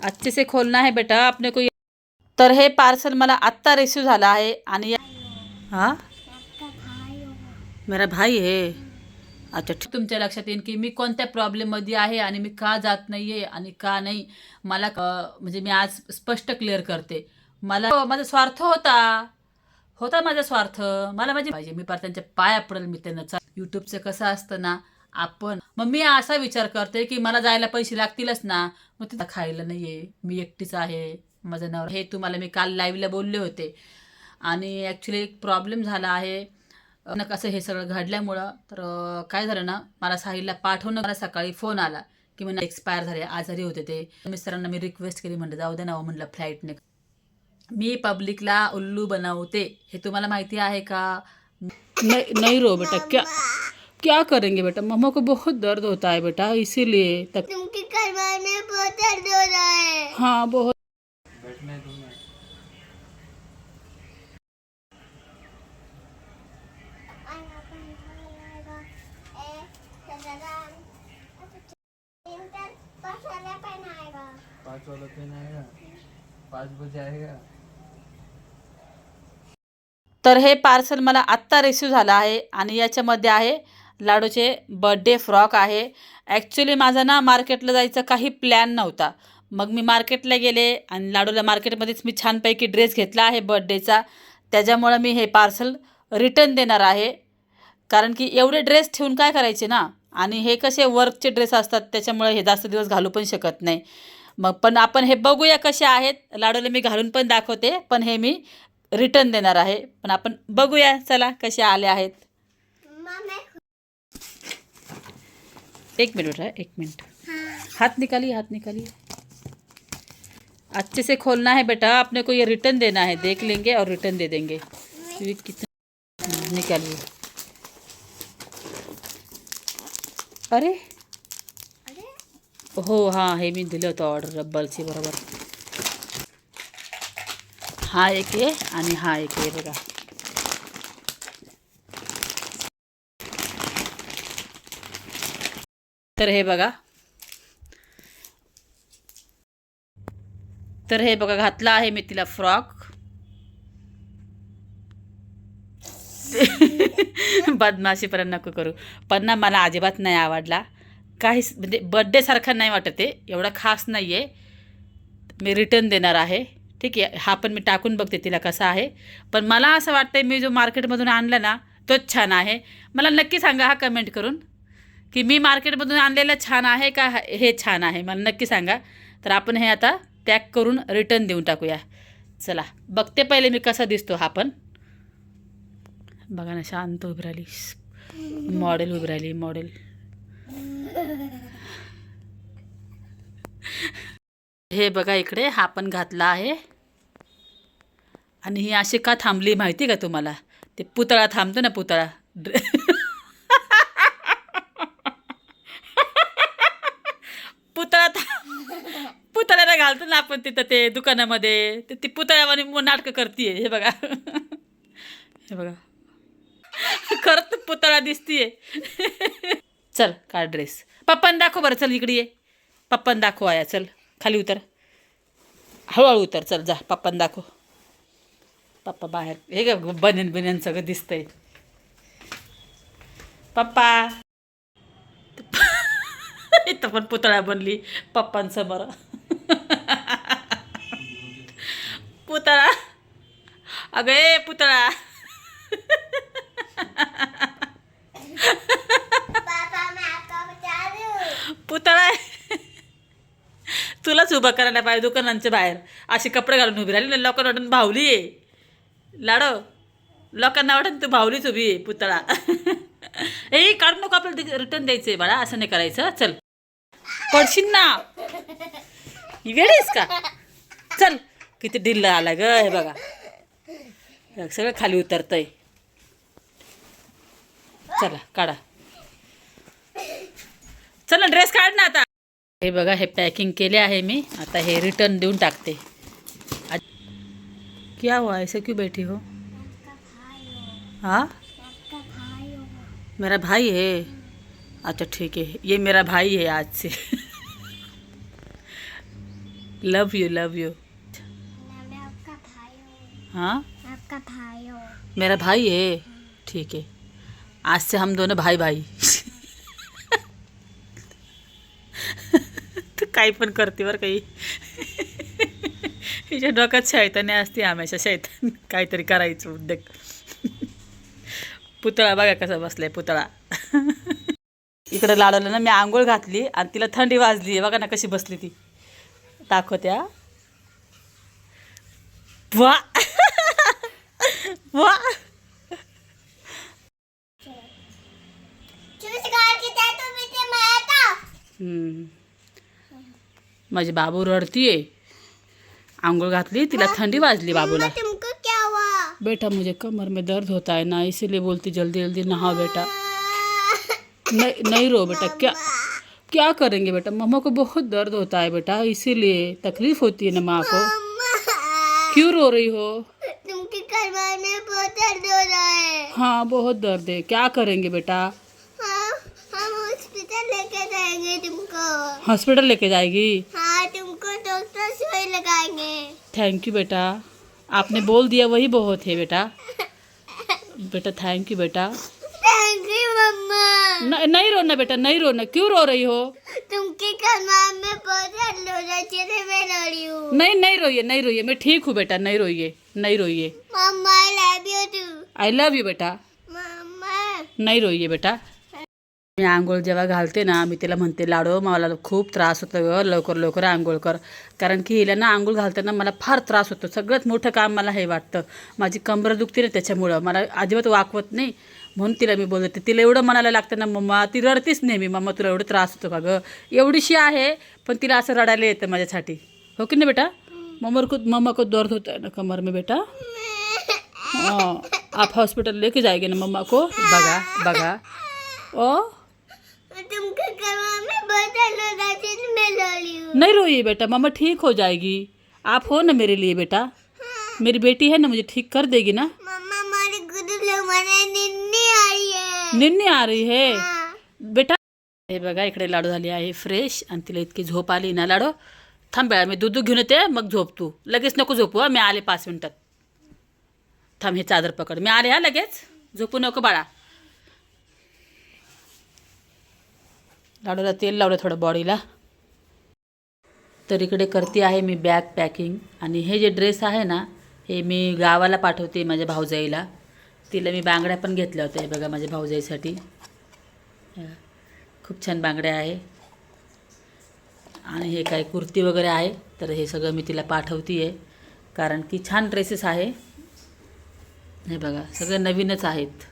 अच्छे से खोलना है बेटा आपने को तर हे पार्सल मला आत्ता रिसीव झालं आहे आणि मेरा भाई है. अच्छा ठीक. तुमच्या लक्षात येईल की मी कोणत्या प्रॉब्लेममध्ये आहे आणि मी का जात नाही आहे आणि का नाही? मला म्हणजे मी आज स्पष्ट क्लिअर करते. मला हो, माझा स्वार्थ होता. होता माझा स्वार्थ. मला माझी पाहिजे मी परत त्यांच्या पाया पडेल मी त्यांना चा- युट्यूबचं कसं असतं ना आपण. मग मी असा विचार करते की मला जायला पैसे लागतीलच ना. मग तिथं खायला नाही आहे मी एकटीच आहे. माझा नवरा हे तुम्हाला मी काल लाईव्हला बोलले होते. आणि ॲक्च्युली एक प्रॉब्लेम झाला आहे. न कसं हे सगळं घडल्यामुळं. तर काय झालं ना मला साहिलला पाठवणं मला सकाळी फोन आला की म्हणजे एक्सपायर झाले आजारी होते ते. मिस्टरांना मी रिक्वेस्ट केली म्हणलं जाऊ दे ना हो, म्हणलं फ्लाईटने मी पब्लिकला उल्लू बनवते. हे तुम्हाला माहिती आहे का? नाही रो बेटा क्या क्या करेंगे बेटा? मम्मा को बहुत दर्द होता है बेटा इसीलिए तक तुमके कलमा में बहुत दर्द हो रहा है। हाँ बहुत पाँच वाला पेन आएगा। पाँच बजे आएगा। तर हे पार्सल मला आत्ता रिसीव झालं आहे आणि याच्यामध्ये आहे लाडूचे बड्डे फ्रॉक आहे. ॲक्च्युली माझा ना मार्केटला जायचा काही प्लॅन नव्हता. मग मी मार्केटला गेले आणि लाडूला मार्केटमध्येच मी छानपैकी ड्रेस घेतला आहे बड्डेचा त्याच्यामुळं मी हे पार्सल रिटर्न देणार आहे. कारण की एवढे ड्रेस ठेवून काय करायचे ना? आणि हे कसे वर्कचे ड्रेस असतात त्याच्यामुळे हे जास्त दिवस घालू पण शकत नाही. मग पण आपण हे बघूया कसे आहेत. लाडूला मी घालून पण दाखवते. पण हे मी रिटर्न देणार आहे. पण आपण बघूया चला कसे आले आहेत. एक मिनट है एक मिनट। हाथ निकालिए हाथ निकालिए। अच्छे से खोलना है बेटा। अपने को ये रिटर्न देना है। देख लेंगे और रिटर्न दे देंगे। ये कितना हम्म, निकालिए। अरे। हो हाँ हे मी दिलं होतं ऑर्डर रब्बलची बरोबर। हा एक आणि हा एक आहे तर हे बघा. तर हे बघा घातला आहे मी तिला फ्रॉक. बदमाशीपर्यंत नको करू. पण ना मला अजिबात नाही आवडला. काहीच म्हणजे बड्डेसारखा नाही वाटत आहे एवढा खास नाही आहे मी रिटर्न देणार आहे. ठीक आहे हा पण मी टाकून बघते तिला कसा आहे. पण मला असं वाटतं मी जो मार्केटमधून आणला ना तोच छान आहे. मला नक्की सांगा हा कमेंट करून. की मी मार्केटमधून आणलेलं छान आहे का हे छान आहे? मला नक्की सांगा. तर आपण हे आता पॅक करून रिटर्न देऊन टाकूया. चला बघते पहिले मी कसा दिसतो हा पण. बघा ना शांत उभी राहिली. मॉडेल उभी राहिली मॉडेल. हे बघा इकडे हा पण घातला आहे. आणि ही अशी का थांबली माहिती का तुम्हाला? ते पुतळा थांबतो ना पुतळा पुतळा. पुतळ्याला घालतो ना आपण तिथं ते दुकानामध्ये. ते ती पुतळ्यावानी नाटकं करतीये हे बघा. हे बघा. खरंच पुतळा दिसतीये. चल का ड्रेस पप्पान दाखव बरं चल इकडे ये. पप्पान दाखव आया चल. खाली उतर. हळूहळू उतर चल जा. पप्पान दाखव. पप्पा बाहेर. हे ग बनेन बनेन सगळं दिसतंय. पप्पा. इथं पण पुतळा बनली पप्पांसमोर पुतळा. अगं ए पुतळा. पुतळा. आहे तुलाच उभं करायला पाहिजे दुकानांच्या बाहेर. असे कपडे घालून उभी राहिली ना लोकांना वाटून भावली आहे. लाडो लोकांना वाटून तू भावलीच उभी आहे पुतळा. ए काढू नको आपल्याला रिटर्न द्यायचंय बाळा असं नाही करायचं. चल. पडशील ना? वेळेस का? चल. किती डिल्ला आला ग, हे बघा. सगळं खाली उतरतंय. चला, काढा. चला ड्रेस काढ ना आता. हे बघा, हे पॅकिंग केले आहे मी. आता हे रिटर्न देऊन टाकते. क्या हुआ, ऐसे क्यों बैठी हो? हाँ? मेरा भाई है. अच्छा ठीक है. ये मेरा भाई है आज से. लव यू लव यू हूँ? आपका भाई हूँ। मेरा भाई है। ठीक है। आज से हम दोनों भाई भाई। तू काही पण करते बरं काही हिच्या डोक्यात शैताने असते हमेशा शैतान. काहीतरी करायचं उद्योग. पुतळा बघा कसा बसलाय पुतळा. इकडं लाडवलं ना मी आंघोळ घातली आणि तिला थंडी वाजली. बघा ना कशी बसली ती. दाखवत्या मुझे मारता हम्म. माझी बाबू रडतीये आंघोळ घातली तिला थंडी वाजली बाबूला। तुमको क्या हुआ? बेटा मुझे कमर में दर्द होता है ना इसीलिए बोलती जल्दी जल्दी नहाओ बेटा। नहीं नहीं रो बेटा क्या क्या करेंगे बेटा? मम्मा को बहुत दर्द होता है बेटा इसीलिए तकलीफ़ होती है ना माँ को। क्यों रो रही हो? तुमके कमर में बहुत दर्द हो रहा है। हाँ बहुत दर्द है। क्या करेंगे बेटा? हाँ हम हॉस्पिटल लेके जाएँगे तुमको। हॉस्पिटल लेके जाएगी? हाँ तुमको डॉक्टर सुई लगाएँगे। थैंक यू बेटा। आपने बोल दिया वही बहुत है बेटा। बेटा थैंक यू बेटा। मम्मा नहीं रोना बेटा नहीं रोना क्यों रो रही हो? तुमके कमर में बहुत मैं रो रही हूँ। नहीं नहीं रोइए नहीं रोइए। मैं ठीक हूँ बेटा नहीं रोइए नहीं रोइए। Mamma I love you too I love you बेटा। मम्मा नाही रोइये बेटा। मी आंघोळ जेव्हा घालते ना मी तिला म्हणते लाडो मला खूप त्रास होतो ग लवकर लवकर आंघोळ कर. कारण की हिला ना आंघोळ घालताना मला फार त्रास होतो. सगळ्यात मोठं काम मला हे वाटतं. माझी कंबर दुखते ना त्याच्यामुळं. मला अजिबात वाकवत नाही. म्हणून तिला मी बोलते तिला एवढं म्हणायला लागतं ना मम्मा ती रडतीच नेहमी. मम्मा तुला एवढं त्रास होतो का गं? एवढीशी आहे पण तिला असं रडायला येतं माझ्यासाठी. हो की नाही बेटा? मम्मा को मम्मा को दर्द होता है ना कमर में बेटा? हाँ. आप हॉस्पिटल लेके जाएंगे ना मम्मा को? बघा बघा. ओ? नहीं रोइए बेटा मम्मा ठीक हो जाएगी। आप हो ना मेरे लिए बेटा। हाँ। मेरी बेटी है ना मुझे ठीक कर देगी ना। मम्मा हमारे गुरु लोग मने निन्नी है। आ रही है? हाँ। बेटा हे बघा इकडे लाडू झाली आहे फ्रेश आणि तिला इतकी झोप आली ना लाडो. थांब मी दूध घेऊन येते मग झोप तू. लगेच नको झोपू मी आले पाच मिनिटात. थांब हे चादर पकड. मी आले हा लगेच. झोपू नको बाळा. लाडूला तेल लावलं थोडं बॉडीला. तर इकडे करते आहे मी बॅग पॅकिंग. आणि हे जे ड्रेस आहे ना हे मी गावाला पाठवते माझ्या भाऊजाईला. तिला मी बांगड्या पण घेतल्या होत्या हे बघा माझ्या भाऊजाईसाठी. खूप छान बांगड्या आहे. आणि हे काय कुर्ती वगैरे आहे तर हे सगळं मी तिला पाठवते आहे कारण की छान ड्रेसेस आहे. हे बघा सगळे नवीनच आहेत.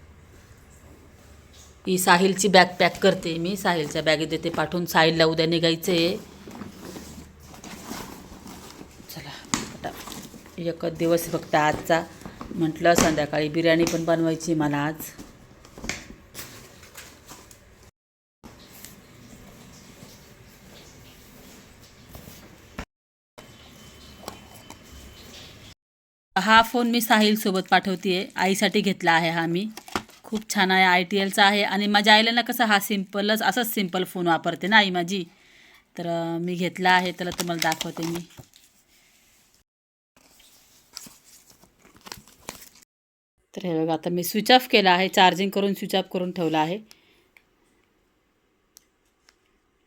ही साहिलची बॅग पॅक करते मी साहिलच्या बॅगेत देते पाठवून. साहिलला उद्या निघायचं आहे चला एकच दिवस फक्त आजचा. म्हटलं संध्याकाळी बिर्याणी पण बनवायची मला आज. हा फोन मी साहिलसोबत पाठवते आहे आईसाठी घेतला आहे हा मी. खूप छान आहे आय टी एलचा आहे. आणि माझ्या आईला ना कसं हा सिम्पलच असंच सिंपल फोन वापरते ना आई माझी. तर मी घेतला आहे त्याला तुम्हाला दाखवते मी. तर हे बघा आता मी स्विच ऑफ केला आहे चार्जिंग करून स्विच ऑफ करून ठेवला आहे.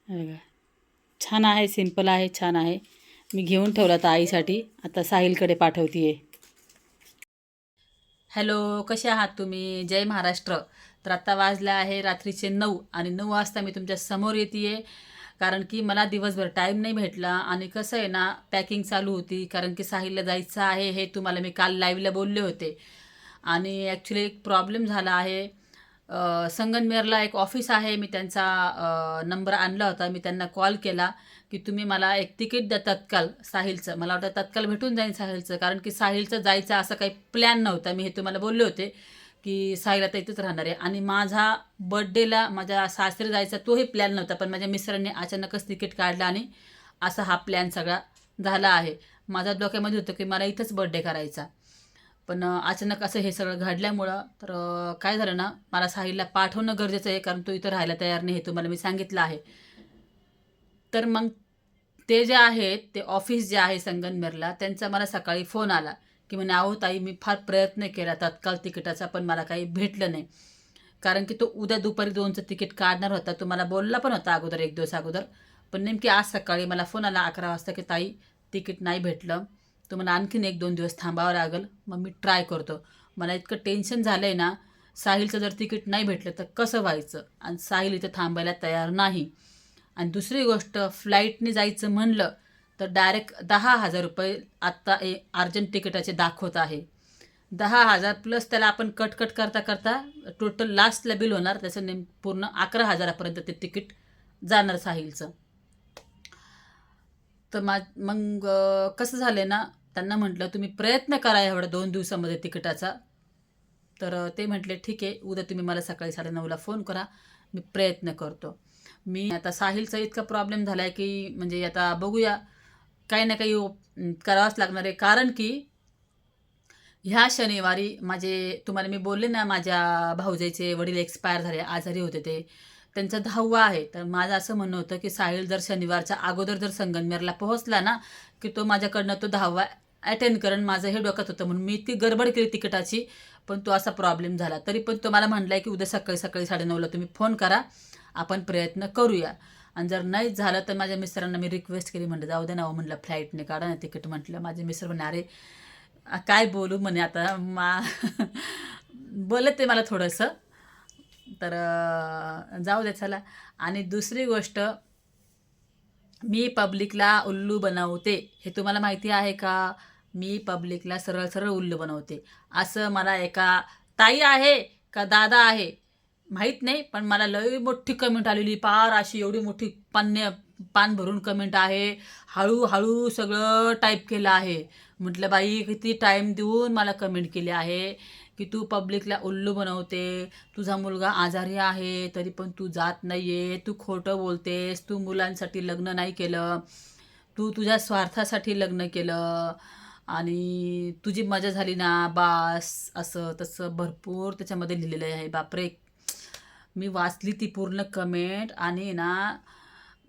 हे बघा छान आहे सिंपल आहे छान आहे. मी घेऊन ठेवला आता आईसाठी. आता साहिलकडे पाठवते आहे हॅलो कसे आहात तुम्ही? जय महाराष्ट्र. तर आत्ता वाजलं आहे रात्रीचे नऊ आणि नऊ वाजता मी तुमच्यासमोर येते कारण की मला दिवसभर टाईम नाही भेटला आणि कसं आहे ना पॅकिंग चालू होती. कारण की साहिलला जायचं आहे हे तुम्हाला मी काल लाईव्हला बोलले होते. आणि ॲक्च्युली एक प्रॉब्लेम झाला आहे. संगनमेरला एक ऑफिस आहे. मी त्यांचा नंबर आणला होता. मी त्यांना कॉल केला. की तुम्ही मला एक तिकीट द्या तत्काल साहिलचं. मला वाटतं तत्काल भेटून जाईल साहिलचं कारण की साहिलचं जायचं असं काही प्लॅन नव्हता. मी हे तुम्हाला बोलले होते की साहिल आता इथंच राहणार आहे. आणि माझा बड्डेला माझ्या सासरी जायचा तोही प्लॅन नव्हता पण माझ्या मिस्टरांनी अचानकच तिकीट काढलं आणि असा हा प्लॅन सगळा झाला आहे. माझ्या डोक्यामध्ये होतं की मला इथंच बड्डे करायचा. पण अचानक असं हे सगळं घडल्यामुळं तर काय झालं ना मला साहिलला पाठवणं गरजेचं आहे कारण तो इथं राहायला तयार नाही हे तुम्हाला मी सांगितलं आहे. तर मग ते जे आहेत ते ऑफिस जे आहे संगनमेरला त्यांचा मला सकाळी फोन आला की म्हणे अहो ताई मी फार प्रयत्न केला तत्काळ तिकिटाचा पण मला काही भेटलं नाही. कारण की तो उद्या दुपारी दोनचं तिकीट काढणार होता तो मला बोलला पण होता अगोदर एक दिवस अगोदर. पण नेमकी आज सकाळी मला फोन आला अकरा वाजता की ताई तिकीट नाही भेटलं. तर मला आणखीन एक दोन दिवस थांबावं लागेल. मग मी ट्राय करतो. मला इतकं टेन्शन झालं आहे ना साहिलचं जर तिकीट नाही भेटलं तर कसं व्हायचं? आणि साहिल इथं थांबायला तयार नाही. आणि दुसरी गोष्ट फ्लाईटने जायचं म्हणलं तर डायरेक्ट दहा हजार रुपये आत्ता ए अर्जंट तिकिटाचे दाखवत आहे. दहा हजार प्लस त्याला आपण कट कट करता करता टोटल लास्टला बिल होणार त्याचं नेम पूर्ण अकरा हजारापर्यंत ते तिकीट जाणार साहिलचं. तर मा मग कसं झालं ना त्यांना म्हटलं तुम्ही प्रयत्न करा एवढ्या दोन दिवसामध्ये तिकिटाचा. तर ते म्हटले ठीक आहे उद्या तुम्ही मला सकाळी साडेनऊला फोन करा मी प्रयत्न करतो. मी आता साहिलचा इतका प्रॉब्लेम झाला आहे की म्हणजे आता बघूया काही ना काही करावंच लागणार आहे. कारण की ह्या शनिवारी माझे तुम्हाला मी बोलले ना माझ्या भाऊजाईचे वडील एक्सपायर झाले आजारी होते ते. त्यांचा दहावा आहे. तर माझं असं म्हणणं होतं की साहिल जर शनिवारच्या अगोदर जर संगमनेरला पोहोचला ना की तो माझ्याकडनं तो दहावा अटेंड करण माझं हे डोक्यात होतं. म्हणून मी ती गडबड केली तिकिटाची पण तो असा प्रॉब्लेम झाला. तरी पण तो मला म्हणला आहे की उद्या सकाळी सकाळी साडेनऊला तुम्ही फोन करा. आपण प्रयत्न करूया. आणि जर नाही झालं तर माझ्या मिस्टरांना मी रिक्वेस्ट केली म्हणलं जाऊ दे ना हो म्हणलं फ्लाईटने काढा ना तिकीट म्हटलं माझे मिस्टर म्हणे अरे काय बोलू म्हणे आता मा बोलत ते मला थोडंसं. तर जाऊ दे चला. आणि दुसरी गोष्ट मी पब्लिकला उल्लू बनवते. हे तुम्हाला माहिती आहे का? मी पब्लिकला सरळ सरळ उल्लू बनवते. असं मला एका ताई आहे का दादा आहे? माहीत नाही पण मला लई मोठी कमेंट आलेली. पार अशी एवढी मोठी पान्य पान भरून कमेंट आहे. हळूहळू सगळं टाईप केलं आहे. म्हटलं बाई किती टाईम देऊन मला कमेंट केली आहे की तू पब्लिकला उल्लू बनवते. तुझा मुलगा आजारी आहे तरी पण तू जात नाही आहे तू खोटं बोलतेस. तू मुलांसाठी लग्न नाही केलं. तू तुझ्या स्वार्थासाठी लग्न केलं. आणि तुझी मजा झाली ना बास असं तसं भरपूर त्याच्यामध्ये लिहिलेलं आहे. बापरे मी वाचली ती पूर्ण कमेंट आणि ना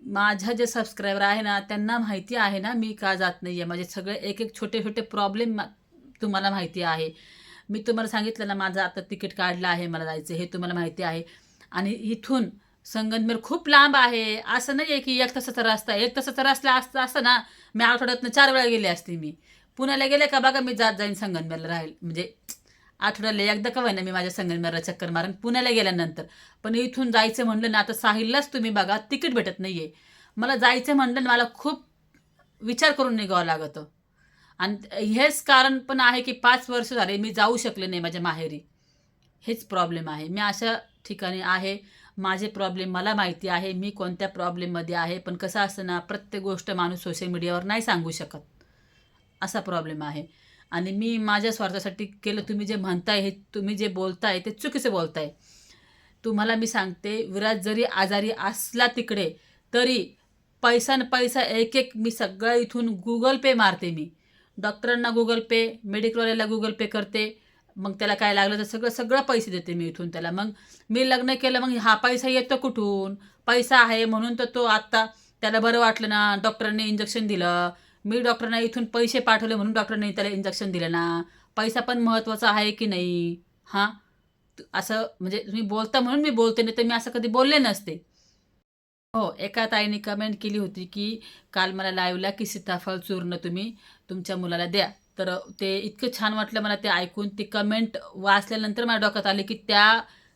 माझ्या जे सबस्क्रायबर आहे ना त्यांना माहिती आहे ना मी का जात नाही आहे माझे म्हणजे सगळे एक एक छोटे छोटे प्रॉब्लेम तुम्हाला माहिती आहे. मी तुम्हाला सांगितलं ना माझं आता तिकीट काढलं आहे मला जायचं हे तुम्हाला माहिती आहे. आणि इथून संगमनेर खूप लांब आहे. असं नाही आहे की एक तासाचा रस्ता आहे. एक तासाचा रस्ता असता असं ना मी आठवड्यातनं चार वेळा गेले असते मी. पुण्याला गेले का बघा मी जात जाईन संगमनेरला राहील म्हणजे आठवड्याला एकदा का ना मी माझ्या संगमनेरला चक्कर मारून. पुण्याला गेल्यानंतर. पण इथून जायचं म्हणलं ना आता साहिललाच तुम्ही बघा तिकीट भेटत नाही आहे मला जायचं म्हणलं ना मला खूप विचार करून निघावं लागतं. आणि हेच कारण पण आहे की पाच वर्ष झाले मी जाऊ शकले नाही माझ्या माहेरी. हेच प्रॉब्लेम आहे. मी अशा ठिकाणी आहे. माझे प्रॉब्लेम मला माहिती आहे. मी कोणत्या प्रॉब्लेममध्ये आहे? पण कसं असतं ना प्रत्येक गोष्ट माणूस सोशल मीडियावर नाही सांगू शकत. असा प्रॉब्लेम आहे. आणि मी माझ्या स्वार्थासाठी केलं तुम्ही जे म्हणताय हे तुम्ही जे बोलताय ते चुकीचं बोलताय. तुम्हाला मी सांगते विराज जरी आजारी असला तिकडे तरी पैसा न पैसा एक एक मी सगळं इथून गुगल पे मारते मी. डॉक्टरांना गुगल पे मेडिकलवाल्याला गुगल पे करते. मग त्याला काय लागलं तर सगळं सगळं पैसे देते मी इथून त्याला. मग मी लग्न केलं मग हा पैसा येतो कुठून? पैसा आहे म्हणून तर तो आत्ता त्याला बरं वाटलं ना डॉक्टरांनी इंजेक्शन दिलं. मी डॉक्टरांना इथून पैसे पाठवले म्हणून डॉक्टरांनी त्याला इंजेक्शन दिलं ना. पैसा पण महत्त्वाचा आहे की नाही? हां? असं म्हणजे तुम्ही बोलता म्हणून मी बोलते नाही तर मी असं कधी बोलले नसते. हो एका ताईने कमेंट केली होती की काल मला लाईव्हला की सीताफळ चूर्ण तुम्ही तुमच्या मुलाला द्या. तर ते इतकं छान वाटलं मला ते ऐकून ती कमेंट वाचल्यानंतर माझ्या डोक्यात आले की त्या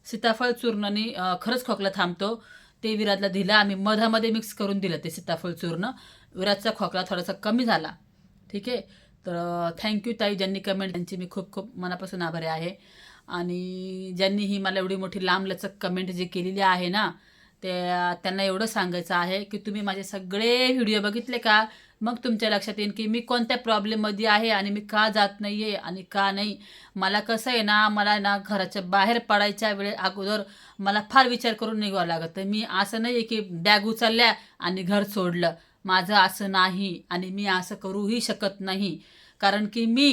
सीताफळ चूर्णनी खरंच खोकला थांबतो. ते विराजला दिलं आम्ही मधामध्ये मिक्स करून दिलं ते सीताफळ चूर्ण. विराजचा खोकला थोडासा कमी झाला. ठीक आहे? तर थँक्यू ताई ज्यांनी कमेंट त्यांची मी खूप खूप मनापासून आभारी आहे. आणि ज्यांनी ही मला एवढी मोठी लांबलचक कमेंट जी केलेली आहे ना ते त्यांना एवढं सांगायचं आहे की तुम्ही माझे सगळे व्हिडिओ बघितले का? मग तुमच्या लक्षात येईल की मी कोणत्या प्रॉब्लेममध्ये आहे आणि मी का जात नाही आहे आणि का नाही? मला कसं आहे ना मला ना घराच्या बाहेर पडायच्या वेळे अगोदर मला फार विचार करून निघावं लागतं. मी असं नाही आहे की बॅग उचलल्या आणि घर सोडलं. माझं असं नाही आणि मी असं करूही शकत नाही. कारण की मी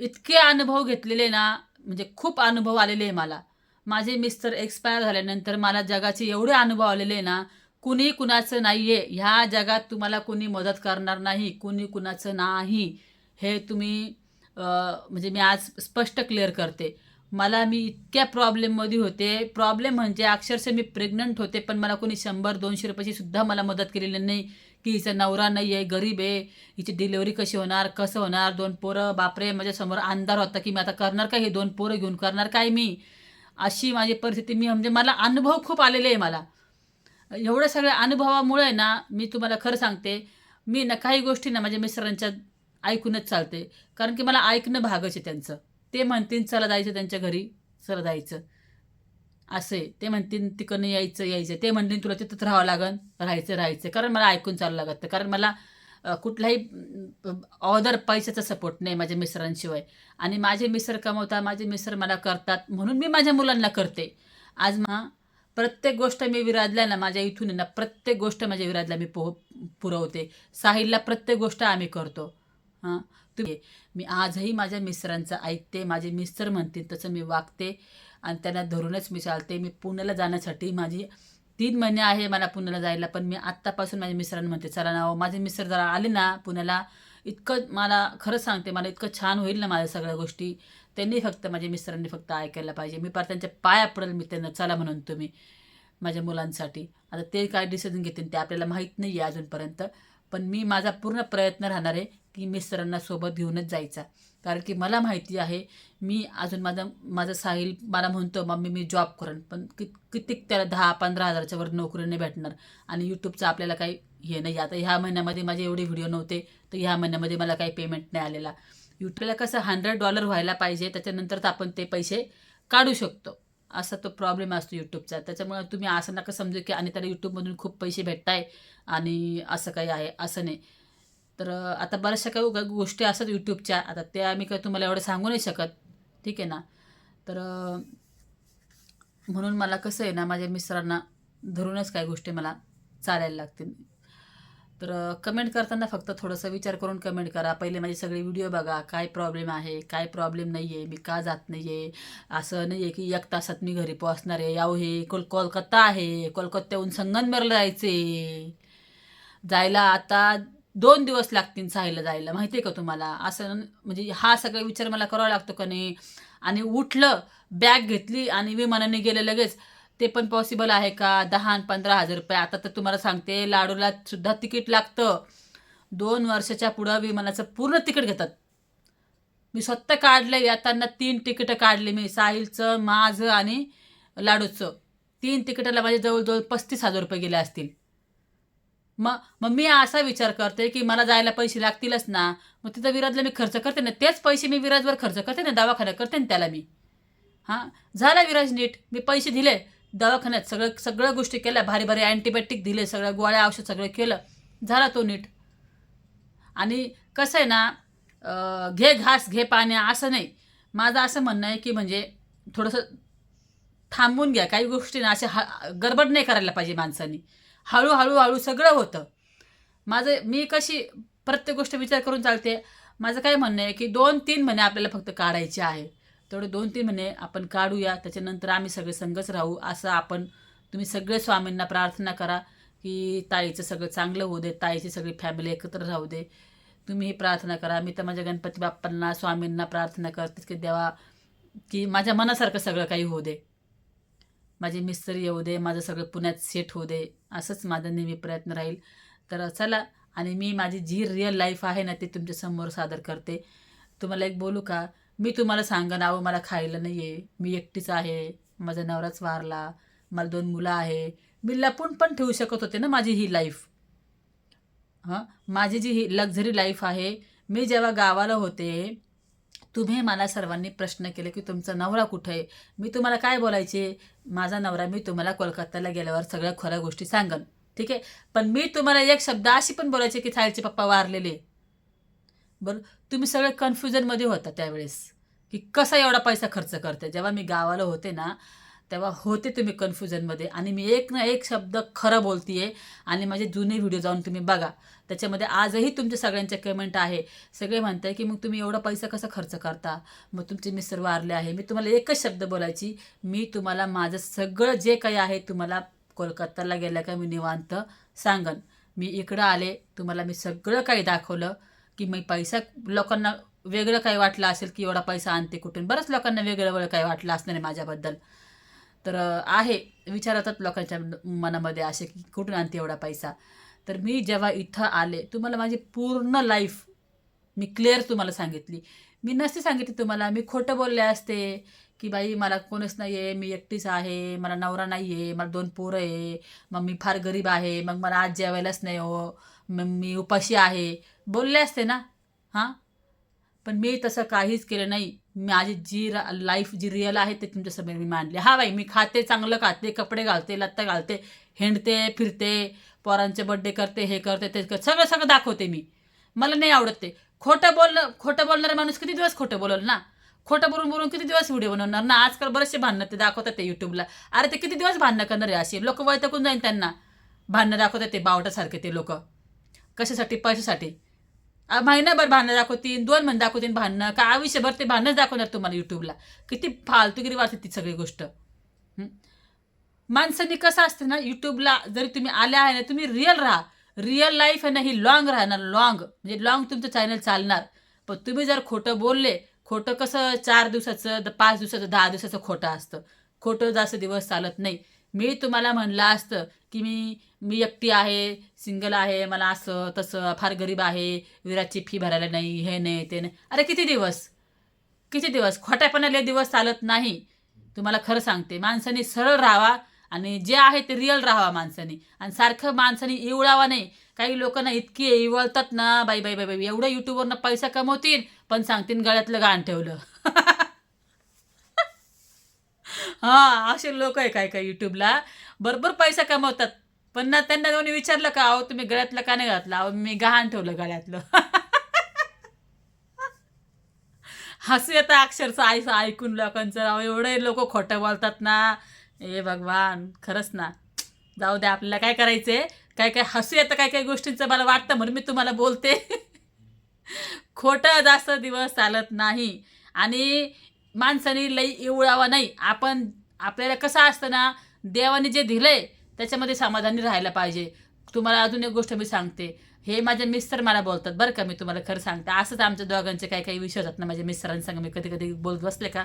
इतके अनुभव घेतलेले ना म्हणजे खूप अनुभव आलेले आहे मला. माझे मिस्टर एक्सपायर झाल्यानंतर मला जगाचे एवढे अनुभव आलेले ना कुणी कुणाचं नाही आहे ह्या जगात तुम्हाला कुणी मदत करणार नाही कुणी कुणाचं नाही. हे तुम्ही म्हणजे मी आज स्पष्ट क्लिअर करते. मला मी इतक्या प्रॉब्लेममध्ये होते. प्रॉब्लेम म्हणजे अक्षरशः मी प्रेग्नंट होते पण मला कोणी शंभर दोनशे रुपयाची सुद्धा मला मदत केलेली नाही. की हिचा नवरा नाही आहे गरीब आहे. हिची डिलेवरी कशी होणार कसं होणार? दोन पोरं बापरे माझ्यासमोर अंधार होता की मी आता करणार काय? हे दोन पोरं घेऊन करणार काय मी? अशी माझी परिस्थिती मी म्हणजे मला अनुभव खूप आलेले आहे मला. एवढ्या सगळ्या अनुभवामुळे ना मी तुम्हाला खरं सांगते मी ना काही गोष्टी ना माझ्या मिस्टरांच्या ऐकूनच चालते. कारण की मला ऐकणं भागच आहे त्यांचं. ते म्हणतील चला जायचं त्यांच्या घरी चला जायचं. असं. आहे ते म्हणतील तिकडनं यायचं यायचं. ते म्हणतील तुला तिथंच राहावं लागन. राहायचं राहायचं. कारण मला ऐकून चालू लागतं कारण मला कुठलाही ऑदर पैशाचा सपोर्ट नाही माझ्या मिस्टरांशिवाय. आणि माझे मिस्टर कमवतात माझे मिस्टर मला करतात म्हणून मी माझ्या मुलांना करते. आज मा प्रत्येक गोष्ट मी विराजल्या ना माझ्या इथून ना प्रत्येक गोष्ट माझ्या विराजला मी पो पुरवते. साहिलला प्रत्येक गोष्ट आम्ही करतो. हां? तुम्ही मी आजही माझ्या मिस्टरांचं ऐकते माझे मिस्टर म्हणतील तसं मी वागते आणि त्यांना धरूनच मी चालते. मी पुण्याला जाण्यासाठी माझी तीन महिने आहे मला पुण्याला जायला पण मी आत्तापासून माझ्या मिस्टरांना म्हणते चला ना हो, माझे मिस्टर जरा आले ना पुण्याला इतकं मला खरं सांगते मला इतकं छान होईल ना माझ्या सगळ्या गोष्टी. त्यांनी फक्त माझ्या मिस्टरांनी फक्त ऐकायला पाहिजे. मी पार त्यांच्या पाया पडेल मी त्यांना चला म्हणून तुम्ही माझ्या मुलांसाठी. आता ते काय डिसिजन घेतील ते आपल्याला माहीत नाही आहे अजूनपर्यंत. पण मी माझा पूर्ण प्रयत्न राहणार आहे की मिस्टरांना सोबत घेऊनच जायचा. कारण की मला माहिती आहे मी अजून माझा माझा साहिल मला म्हणतो मम्मी मी जॉब करेन. पण कि कितीक त्याला दहा पंधरा हजाराच्या वर नोकरी नाही भेटणार. आणि यूट्यूबचं आपल्याला काही हे नाही. आता ह्या महिन्यामध्ये माझे एवढे व्हिडिओ नव्हते तर ह्या महिन्यामध्ये मला काही पेमेंट नाही आलेला. यूट्यूबला कसं हंड्रेड डॉलर व्हायला पाहिजे त्याच्यानंतर तर आपण ते पैसे काढू शकतो. असा तो प्रॉब्लेम असतो यूट्यूबचा त्याच्यामुळे तुम्ही असं नका समजू की आणि त्याला यूट्यूबमधून खूप पैसे भेटत आहे आणि असं काही आहे असं नाही. तर आता बऱ्याचशा काही गोष्टी असतात यूट्यूबच्या आता त्या मी काही तुम्हाला एवढं सांगू नाही शकत. ठीक आहे ना? तर म्हणून मला कसं आहे ना माझ्या मिस्टरांना धरूनच काही गोष्टी मला चालायला लागतील. तर कमेंट करताना फक्त थोडंसं विचार करून कमेंट करा. पहिले माझे सगळे व्हिडिओ बघा. काय प्रॉब्लेम आहे? काय प्रॉब्लेम नाही आहे मी का जात नाही आहे असं नाही आहे की एक तासात मी घरी पोहोचणार आहे. याव हे कोल कोलकाता आहे. कोलकात्याहून संगमनेरला जायचे जायला आता दोन दिवस लागतील सहायला जायला. माहिती आहे का तुम्हाला? असं म्हणजे हा सगळा विचार मला करावा लागतो का नाही? आणि उठलं बॅग घेतली आणि विमानाने गेले लगेच. ते पण पॉसिबल आहे का? दहा आणि पंधरा हजार रुपये. आता तर तुम्हाला सांगते लाडूला सुद्धा तिकीट लागतं. दोन वर्षाच्या पुढं विमानाचं पूर्ण तिकीट घेतात. मी स्वतः काढलं येताना तीन तिकीटं काढली मी साहिलचं माझं आणि लाडूचं. तीन तिकिटाला माझे जवळजवळ पस्तीस हजार रुपये गेले असतील. मग मग मी असा विचार करते की मला जायला पैसे लागतीलच ना. मग तिथं विराजला मी खर्च करते ना. तेच पैसे मी विराजवर खर्च करते ना दवाखाना करते ना त्याला मी. हां झाला विराज नीट. मी पैसे दिले. दवाखान्यात सगळं सगळ्या गोष्टी केल्या. भारी भारी अँटीबायोटिक दिले सगळ्या गोळ्या औषध सगळं केलं. झाला तो नीट. आणि कसं आहे ना घे घास घे पाण्या असं नाही. माझं असं म्हणणं आहे की म्हणजे थोडंसं थांबून घ्या. काही गोष्टी ना अशा हा गडबड नाही करायला पाहिजे माणसांनी. हळूहळू हळू सगळं होतं. माझं मी कशी प्रत्येक गोष्ट विचार करून चालते. माझं काय म्हणणं आहे की दोन तीन महिने आपल्याला फक्त काढायचे आहे. तेवढे दोन तीन महिने आपण काढूया. त्याच्यानंतर आम्ही सगळे संघच राहू. असं आपण तुम्ही सगळे स्वामींना प्रार्थना करा की ताईचं सगळं चांगलं होऊ दे. ताईची सगळी फॅमिली एकत्र राहू दे. तुम्ही ही प्रार्थना करा. मी तर माझ्या गणपती बाप्पांना स्वामींना प्रार्थना करते की देवा की माझ्या मनासारखं सगळं काही होऊ दे. माझे मिस्त्री येऊ दे. माझं सगळं पुण्यात सेट होऊ दे. असंच माझा नेहमी प्रयत्न राहील. तर चला आणि मी माझी जी रिअल लाईफ आहे ना ती तुमच्यासमोर सादर करते. तुम्हाला एक बोलू का? मी तुम्हाला सांगा अहो मला खायला नाही आहे मी एकटीच आहे. माझा नवराच वारला. मला दोन मुलं आहे. मी लपून पण ठेवू शकत होते ना माझी ही लाईफ हां? माझी जी ही लक्झरी लाईफ आहे मी जेव्हा गावाला होते तुम्ही मला सर्वांनी प्रश्न केले की तुमचा नवरा कुठे आहे? मी तुम्हाला काय बोलायचे? माझा नवरा मी तुम्हाला कोलकात्याला गेल्यावर सगळ्या खऱ्या गोष्टी सांगन. ठीक आहे? पण मी तुम्हाला एक शब्द अशी पण बोलायचे की थायलचे पप्पा वारलेले. बरं? तुम्ही सगळे कन्फ्युजनमध्ये होता त्यावेळेस की कसा एवढा पैसा खर्च करते जेव्हा मी गावाला होते ना तेव्हा होते तुम्ही कन्फ्युजनमध्ये आणि मी एक ना एक शब्द खरं बोलतीये आणि माझे जुने व्हिडिओ जाऊन तुम्ही बघा. त्याच्यामध्ये आजही तुमच्या सगळ्यांचे कमेंट आहे. सगळे म्हणताय की मग तुम्ही एवढा पैसा कसा खर्च करता? मग तुमचे मिस्टर वारले आहे. मी तुम्हाला एकच शब्द बोलायची. मी तुम्हाला माझं सगळं जे काही आहे तुम्हाला कोलकाताला गेल्या का मी निवांत सांगन. मी इकडं आले तुम्हाला मी सगळं काही दाखवलं. की मी पैसा लोकांना वेगळं काही वाटलं असेल की एवढा पैसा आणते कुठून? बरंच लोकांना वेगळं वेगळं काही वाटलं असणार आहे माझ्याबद्दल. तर आहे आहे विचारतात लोकांच्या मनामध्ये असे की कुठून आणते एवढा पैसा? तर मी जेव्हा इथं आले तुम्हाला माझी पूर्ण लाईफ मी क्लिअर तुम्हाला सांगितली. मी नसते सांगितली तुम्हाला मी खोटं बोलले असते की बाई मला कोणीच नाही आहे मी एकटीच आहे मला नवरा नाही आहे मला दोन पोरं आहे मग मी फार गरीब आहे मग मला आज जेवायलाच नाही हो. मी उपाशी आहे. बोलले असते ना? हां? पण मी तसं काहीच केलं नाही. माझी जी लाईफ जी रिअल आहे ते तुमच्यासमोर मी मांडली हा बाई मी खाते चांगलं खाते कपडे घालते लत्ता घालते हिंडते फिरते पोरांचे बड्डे करते हे करते ते करते सगळं सगळं दाखवते मी. मला नाही आवडत ते. खोटं बोलणं खोटं बोलणारा माणूस किती दिवस खोटं बोलल ना? खोटं बोलून बोलून किती दिवस व्हिडिओ बनवणार ना? आजकाल बरेचसे भांडणं ते दाखवतात ते यूट्यूबला अरे ते किती दिवस भांडणं करणार असे? लोक वैतकून जाईन त्यांना. भांडणं दाखवतात ते बावटासारखे ते लोक. कशासाठी? पैशासाठी. महिनाभर भांडणं दाखवतील दोन महिने दाखवतील भांडणं. का आयुष्यभर ते भांडणंच दाखवणार तुम्हाला यूट्यूबला किती फालतुगिरी वाटते ती सगळी गोष्ट. माणसांनी कसं असतं ना यूट्यूबला जरी तुम्ही आल्या आहे ना तुम्ही रिअल राहा. रिअल लाईफ आहे ना ही लॉंग राहणार लॉंग म्हणजे लॉंग तुमचं चॅनल चालणार. पण तुम्ही जर खोटं बोलले खोटं कसं चार दिवसाचं द पाच दिवसाचं दहा दिवसाचं खोटं असतं. खोटं जास्त दिवस चालत नाही. मी तुम्हाला म्हणलं असतं की मी मी एकटी आहे सिंगल आहे मला असं तसं फार गरीब आहे विराटची फी भरायला नाही हे नाही ते नाही. अरे किती दिवस? किती दिवस? खोट्यापणाले दिवस चालत नाही. तुम्हाला खरं सांगते माणसाने सरळ राहावा आणि जे आहे ते रिअल राहावा माणसाने. आणि सारखं माणसाने इवळावा नाही. काही लोक ना इतकी इवळतात ना बाई बाई बाई बाई एवढं युट्यूबवरनं पैसा कमवतील पण सांगतील गळ्यातलं गाण ठेवलं. हा असे लोक आहे काय काय युट्यूबला भरपूर पैसा कमवतात. पण ना त्यांना कोणी विचारलं का अहो तुम्ही गळ्यातलं का नाही घातलं? अहो मी गहाण ठेवलं गळ्यातलं. हसू येतं अक्षरचं आईचं ऐकून लोकांचं. अहो एवढे लोक खोटं बोलतात ना. ए भगवान खरंच ना. जाऊ द्या आपल्याला काय करायचंय? काय काय हसू येतं काय काय गोष्टींचं? मला वाटतं म्हणून मी तुम्हाला बोलते. खोटं जास्त दिवस चालत नाही. आणि माणसाने लई इवळावा नाही. आपण आपल्याला कसं असतं ना देवाने जे दिलंय त्याच्यामध्ये समाधानी राहायला पाहिजे. तुम्हाला अजून एक गोष्ट मी सांगते. हे माझे मिस्टर मला बोलतात बरं का मी तुम्हाला खरं सांगते. असंच आमच्या दोघांचे काही काही विषय होतात ना माझ्या मिस्टरांसंग. मी कधी कधी बोलत बसले का?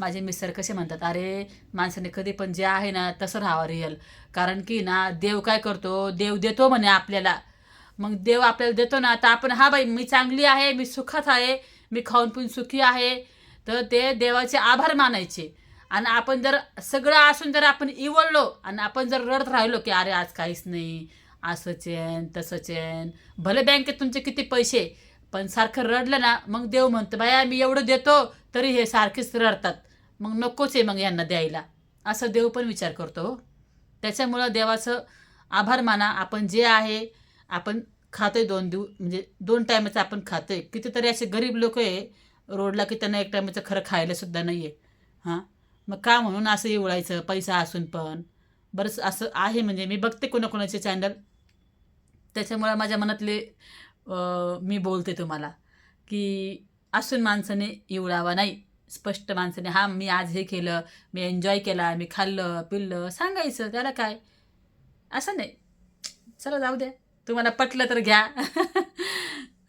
माझे मिस्टर कसे म्हणतात अरे माणसाने कधी पण जे आहे ना तसं राहावं रिअल कारण की ना देव काय करतो? देव देतो म्हणे आपल्याला. मग देव आपल्याला देतो ना तर आपण हा बाई मी चांगली आहे मी सुखात आहे मी खाऊन पिऊन सुखी आहे. तर ते देवाचे आभार मानायचे. आणि आपण जर सगळं असून जर आपण इवळलो आणि आपण जर रडत राहिलो की अरे आज काहीच नाही असंच येन तसंच येन भले बँकेत तुमचे किती पैसे पण सारखं रडलं ना मग देव म्हणतो बाया मी एवढं देतो तरी हे सारखेच रडतात. मग नकोच आहे मग यांना द्यायला. असं देव पण विचार करतो हो. त्याच्यामुळं देवाचं आभार माना. आपण जे आहे आपण खातोय दोन दिव म्हणजे दोन टायमाचं आपण खातोय. कितीतरी असे गरीब लोक आहे रोडला की त्यांना एक टायमाचं खरं खायला सुद्धा नाही आहे हां? मग का म्हणून असं एवढायचं पैसा असून पण. बरंच असं आहे म्हणजे. मी बघते कोणाकोणाचे चॅनल त्याच्यामुळं माझ्या मनातले मी बोलते तुम्हाला की असून माणसाने इवळावा नाही. स्पष्ट माणसाने हा मी आज हे केलं मी एन्जॉय केला मी खाल्लं पिल्लं. सांगायचं त्याला काय? असं नाही. चला जाऊ द्या. तुम्हाला पटलं तर घ्या.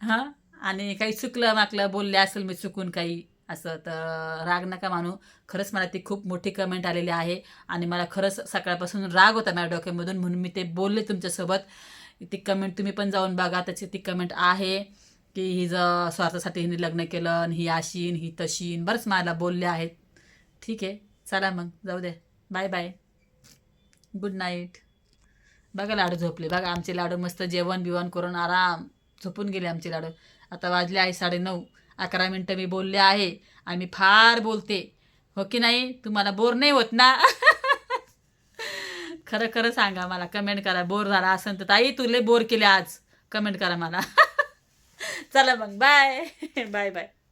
हां? आणि काही चुकलं माकलं बोलले असेल मी चुकून काही असं तर राग नका मानू. खरंच मला ती खूप मोठी कमेंट आलेली आहे आणि मला खरंच सकाळपासून राग होता माझ्या डोक्यामधून म्हणून मी ते बोलले तुमच्यासोबत. ती कमेंट तुम्ही पण जाऊन बघा त्याची ती कमेंट आहे की हिज ज स्वार्थासाठी हिने लग्न केलं आणि ही आशीन ही तशीन बरंच मला बोलले आहेत. ठीक आहे चला मग जाऊ दे. बाय बाय गुड नाईट बघा लाडू झोपले. बघा आमचे लाडू मस्त जेवण बिवण करून आराम. झोपून गेले आमचे लाडू. आता वाजले आहे साडेनऊ. अकरा मिनटं मी बोलले आहे. आणि मी फार बोलते. हो की नाही? तुम्हाला बोर नाही होत ना? खरं खरं सांगा मला. कमेंट करा. बोर झाला असेल तर ताई तुले बोर केले आज. कमेंट करा मला. चला मग. बाय. Bye bye.